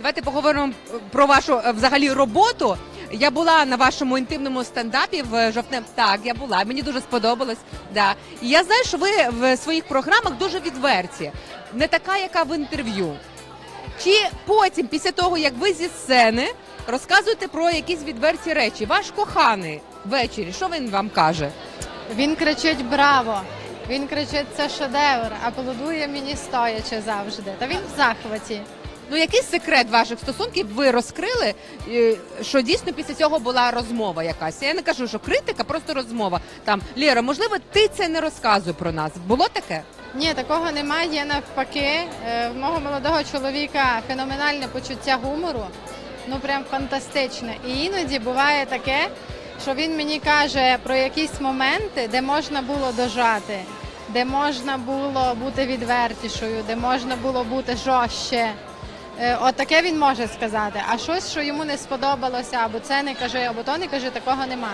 Давайте поговоримо про вашу е, взагалі роботу. Я була на вашому інтимному стендапі в жовтнем. Так, я була. Мені дуже сподобалось. Да. І я знаю, що ви в своїх програмах дуже відверті, не така, яка в інтерв'ю. Чи потім, після того, як ви зі сцени, розказуєте про якісь відверті речі? Ваш коханий ввечері, що він вам каже? Він кричить Браво! Він кричить це шедевр, аплодує мені стоячи завжди. Та він в захваті. Ну, який секрет ваших стосунків ви розкрили, що дійсно після цього була розмова якась? Я не кажу, що критика, просто розмова. Там Лєра, можливо, ти це не розказуй про нас. Було таке? Ні, такого немає. Є Навпаки, Е, в мого молодого чоловіка феноменальне почуття гумору. Ну прям фантастичне. І іноді буває таке, що він мені каже про якісь моменти, де можна було дожати, де можна було бути відвертішою, де можна було бути жорстче. Е, От таке він може сказати. А щось, що йому не сподобалося, або це не каже, або то не каже, такого нема.